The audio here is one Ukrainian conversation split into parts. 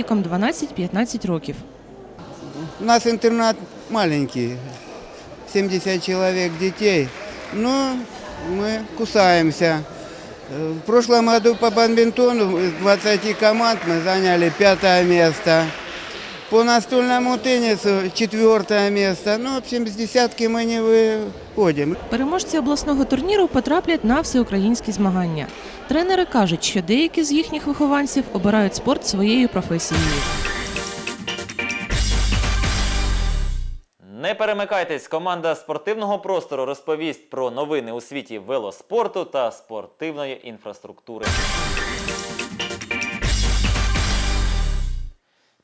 віком 12-15 років. У нас интернат маленький, 70 человек детей, но мы кусаемся. Э, В прошлом году по бадминтону из 20 команд мы заняли пятое место. По настольному теннису четвертое место. Но в общем, с десятки мы не выходим. Переможці обласного турніру потраплять на всеукраїнські змагання. Тренери кажуть, що деякі з їхніх вихованців обирають спорт своєю професією. Не перемикайтесь, команда спортивного простору розповість про новини у світі велоспорту та спортивної інфраструктури.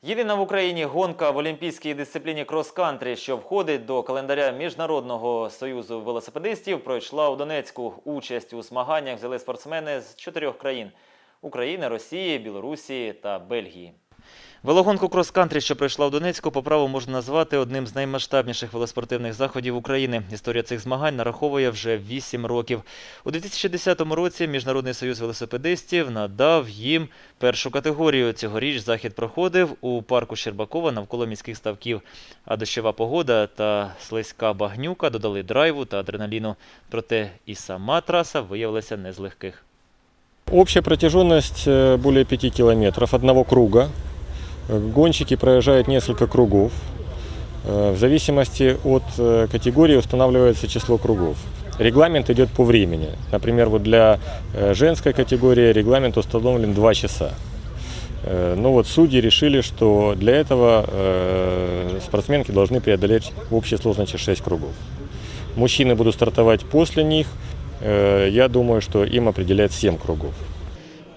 Єдина в Україні гонка в олімпійській дисципліні крос-кантрі, що входить до календаря Міжнародного союзу велосипедистів, пройшла у Донецьку. Участь у змаганнях взяли спортсмени з чотирьох країн: України, Росії, Білорусі та Бельгії. Велогонку крос-кантрі, що пройшла в Донецьку, по праву можна назвати одним з наймасштабніших велоспортивних заходів України. Історія цих змагань нараховує вже 8 років. У 2010 році Міжнародний союз велосипедистів надав їм першу категорію. Цьогоріч захід проходив у парку Щербакова навколо міських ставків. А дощова погода та слизька багнюка додали драйву та адреналіну. Проте і сама траса виявилася не з легких. Общая протяженность э, более 5 километров одного круга. Гонщики проезжают несколько кругов. Э, В зависимости от э, категории устанавливается число кругов. Регламент идет по времени. Например, вот для э, женской категории регламент установлен 2 часа. Но вот судьи решили, что для этого спортсменки должны преодолеть в общей сложности 6 кругов. Мужчины будут стартовать после них. Я думаю, что им определяют 7 кругов.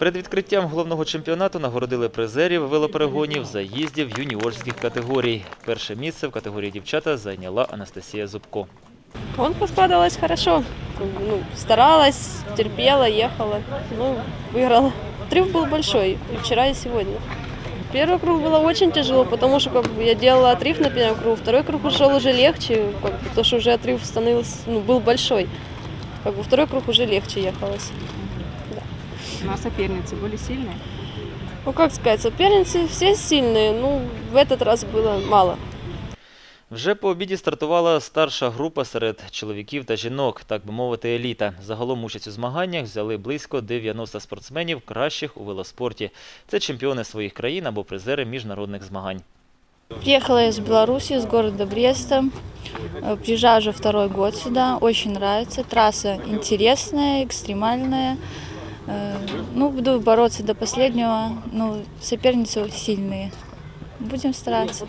Перед відкриттям головного чемпіонату нагородили призерів велоперегонів заїздів юніорських категорій. Перше місце в категорії дівчата зайняла Анастасія Зубко. Гонка складывалась хорошо. Ну, старалась, терпела, ехала. Ну, выиграла. Отрыв был большой и вчера и сегодня. Первый круг было очень тяжело, потому что как бы, я делала отрыв на первом кругу, второй круг ушел уже легче, как бы, потому что уже отрыв становился, ну, был большой. Как бы второй круг уже легче ехалось. Ну, а соперницы были сильные? Ну, как сказать, соперницы все сильные, ну, в этот раз было мало. Вже по обіді стартувала старша група серед чоловіків та жінок, так би мовити, еліта. Загалом участь у змаганнях взяли близько 90 спортсменів кращих у велоспорті. Це чемпіони своїх країн або призери міжнародних змагань. Приехала из Беларуси, из города Бреста. Э, Приезжаю уже второй год сюда. Очень нравится. Трасса интересная, экстремальная. Э, Ну, буду бороться до последнего. Ну, соперницы сильные. Будем стараться.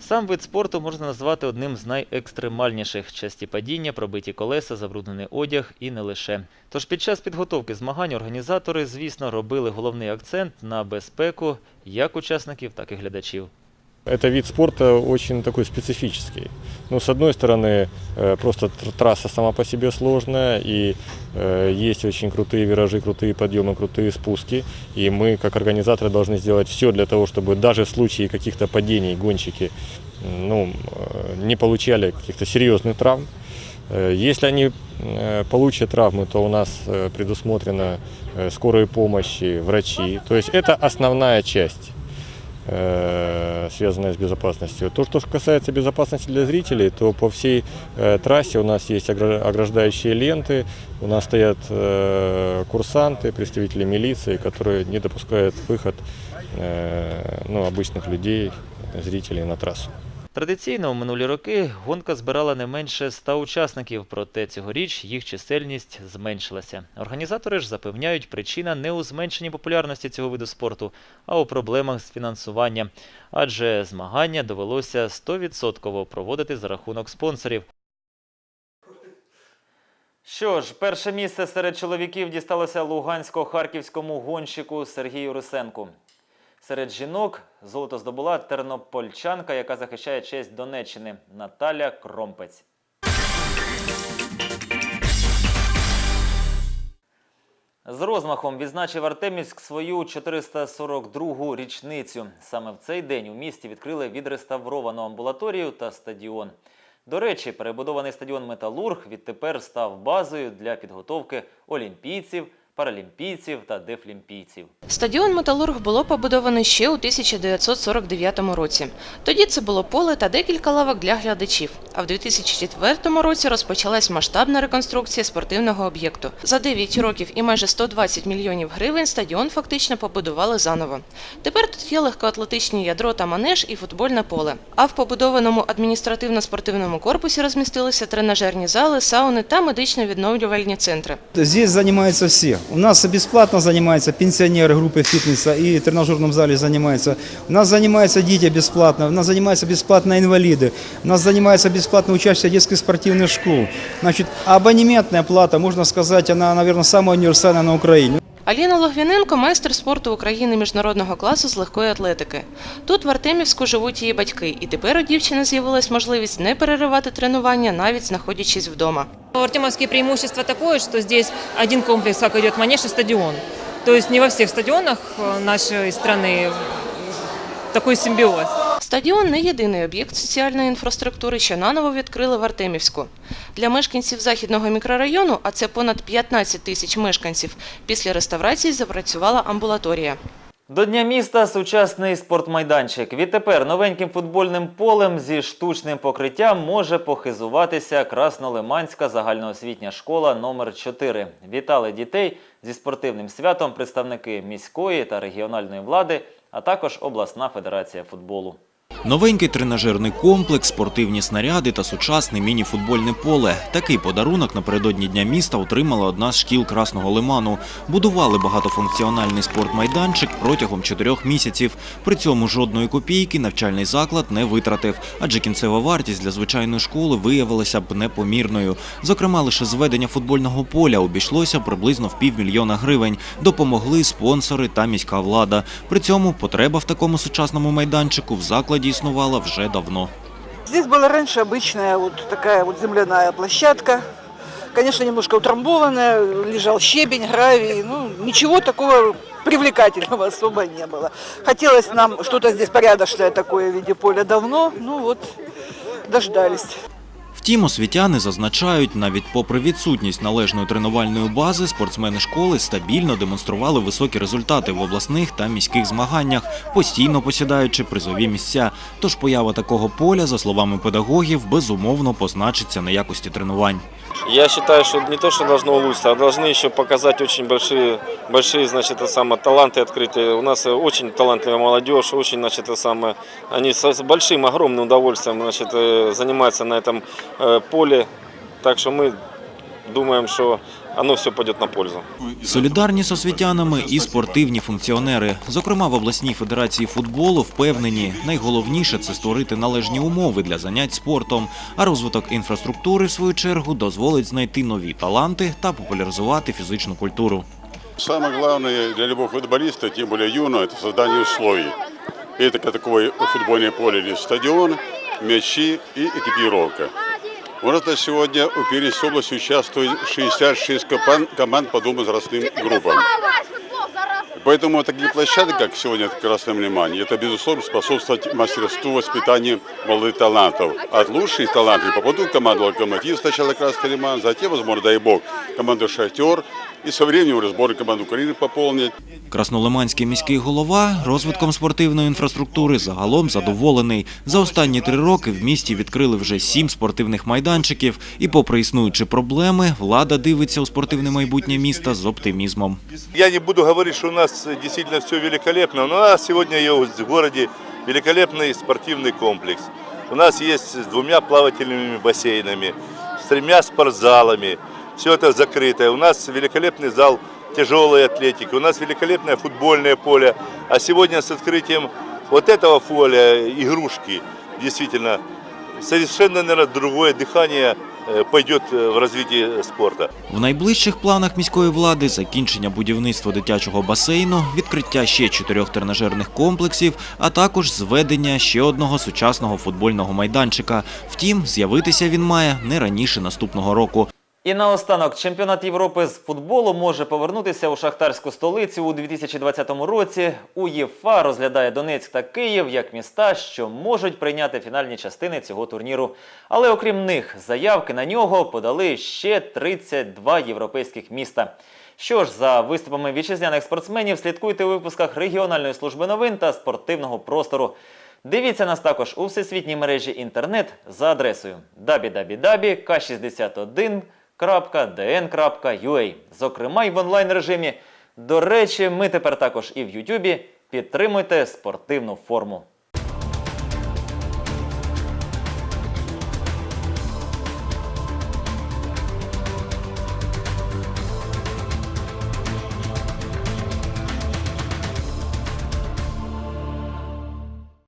Сам вид спорту можна назвати одним з найекстремальніших. Часті падіння, пробиті колеса, забруднений одяг і не лише. Тож під час підготовки змагань організатори, звісно, робили головний акцент на безпеку як учасників, так і глядачів. Это вид спорта очень такой специфический. Ну, с одной стороны, э, просто тр- трасса сама по себе сложная, и э, есть очень крутые виражи, крутые подъемы, крутые спуски. И мы, как организаторы, должны сделать все для того, чтобы даже в случае каких-то падений гонщики ну, э, не получали каких-то серьезных травм. Если они получат травмы, то у нас предусмотрена скорая помощь, врачи. То есть это основная часть э, связанная с безопасностью. То, что касается безопасности для зрителей, то по всей э, трассе у нас есть огра- ограждающие ленты, у нас стоят э, курсанты, представители милиции, которые не допускают выход э, ну, обычных людей, зрителей на трассу. Традиційно у минулі роки гонка збирала не менше 100 учасників, проте цьогоріч їх чисельність зменшилася. Організатори ж запевняють, причина не у зменшенні популярності цього виду спорту, а у проблемах з фінансуванням. Адже змагання довелося 100% проводити за рахунок спонсорів. Що ж, перше місце серед чоловіків дісталося лугансько-харківському гонщику Сергію Русенку. Серед жінок золото здобула тернопольчанка, яка захищає честь Донеччини Наталя Кромпець. З розмахом відзначив Артемівськ свою 442-гу річницю. Саме в цей день у місті відкрили відреставровану амбулаторію та стадіон. До речі, перебудований стадіон Металург відтепер став базою для підготовки олімпійців, паралімпійців та дефлімпійців. Стадіон Металург було побудовано ще у 1949 році. Тоді це було поле та декілька лавок для глядачів. А в 2004 році розпочалась масштабна реконструкція спортивного об'єкту. За 9 років і майже 120 мільйонів гривень стадіон фактично побудували заново. Тепер тут є легкоатлетичні ядро та манеж і футбольне поле. А в побудованому адміністративно-спортивному корпусі розмістилися тренажерні зали, сауни та медично-відновлювальні центри. Здесь занимаются все. У нас бесплатно занимаются пенсионеры группы фитнеса и в тренажерном зале занимаются. У нас занимаются дети бесплатно, у нас занимаются бесплатно инвалиды, у нас занимается бесплатно учащиеся детских спортивных школ. Значит, абонементная плата, можно сказать, она, наверное, самая универсальная на Украине. Аліна Логвіненко майстер спорту України міжнародного класу з легкої атлетики. Тут в Артемівську живуть її батьки, і тепер у дівчини з'явилась можливість не переривати тренування, навіть знаходячись вдома. У Артемовские преимущество такое, что здесь один комплекс, как идет манеж и стадион. То есть не во всех стадионах э, нашей страны такой симбиоз. Стадіон не єдиний об'єкт соціальної інфраструктури, що наново відкрили в Артемівську. Для мешканців західного мікрорайону, а це понад 15 тисяч мешканців, після реставрації запрацювала амбулаторія. До Дня міста сучасний спортмайданчик. Відтепер новеньким футбольним полем зі штучним покриттям може похизуватися Краснолиманська загальноосвітня школа номер 4 Вітали дітей зі спортивним святом представники міської та регіональної влади, а також обласна федерація футболу. Новенький тренажерний комплекс, спортивні снаряди та сучасне міні-футбольне поле. Такий подарунок напередодні Дня міста отримала одна з шкіл Красного Лиману. Будували багатофункціональний спортмайданчик протягом чотирьох місяців. При цьому жодної копійки навчальний заклад не витратив, адже кінцева вартість для звичайної школи виявилася б непомірною. Зокрема, лише зведення футбольного поля обійшлося приблизно в півмільйона гривень. Допомогли спонсори та міська влада. При цьому потреба в такому сучасному майданчику в закладі існувала вже давно. Здесь была раньше обычная вот такая вот земляная площадка. Конечно, немножко утрамбованная, лежал щебень, гравий. Ну, ничего такого привлекательного особо не было. Хотелось нам что-то здесь порядочное такое в виде поля давно. Ну вот, дождались. Втім, освітяни зазначають, навіть попри відсутність належної тренувальної бази, спортсмени школи стабільно демонстрували високі результати в обласних та міських змаганнях, постійно посідаючи призові місця. Тож поява такого поля, за словами педагогів, безумовно позначиться на якості тренувань. Я считаю, что не то, что должно улучшиться, а должны еще показать очень большие, большие, значит, это самое, таланты открытые. У нас э, очень талантливая молодежь, очень, значит, это самое, они с с большим, огромным удовольствием, значит, э, занимаются на этом э, поле. Так что мы думаем, что оно все пойдет на пользу. Солідарні з освітянами і спортивні функціонери. Зокрема, в обласній федерації футболу впевнені, найголовніше це створити належні умови для занять спортом. А розвиток інфраструктури, в свою чергу, дозволить знайти нові таланти та популяризувати фізичну культуру. Самое главное для любого футболиста, тем более юного, это создание условий. Это как такое футбольное поле или стадион, мячи и экипировка. У нас на сегодня в Пермской области участвует 66 коман- команд по двум возрастным группам. Поэтому такие площадки, как сегодня в Красном Лимане, это, безусловно, способствовать мастерству воспитанию молодых талантов. От лучших талантов попадут в команду «Локомотив» сначала Красный Лиман, затем, возможно, дай бог, команду «Шахтер», и со временем уже сборную команду Украины пополнить. Краснолиманський міський голова розвитком спортивної інфраструктури загалом задоволений. За останні три роки в місті відкрили вже сім спортивних майданчиків. І попри існуючі проблеми, влада дивиться у спортивне майбутнє міста з оптимізмом. Я не буду говорить, что у нас действительно все великолепно, но у нас сегодня есть в городе великолепный спортивный комплекс. У нас есть с двумя плавательными бассейнами, с тремя спортзалами. Все это закрытое. У нас великолепный зал тяжелой атлетики, у нас великолепное футбольное поле. А сегодня с открытием вот этого поля, игрушки, действительно, совершенно, наверное, другое дыхание э, пойдет э, в развитии спорта. В найближчих планах міської влади закінчення будівництва дитячого басейну, відкриття ще чотирьох тренажерних комплексів, а також зведення ще одного сучасного футбольного майданчика. Втім, з'явитися він має не раніше наступного року. І наостанок чемпіонат Європи з футболу може повернутися у шахтарську столицю у 2020 році. УЄФА розглядає Донецьк та Київ як міста, що можуть прийняти фінальні частини цього турніру. Але окрім них, заявки на нього подали ще 32 європейських міста. Що ж, за виступами вітчизняних спортсменів слідкуйте у випусках регіональної служби новин та спортивного простору. Дивіться нас також у всесвітній мережі інтернет за адресою www.k61.dn.ua, зокрема й в онлайн режимі. До речі, ми тепер також і в Ютубі. Підтримуйте спортивну форму.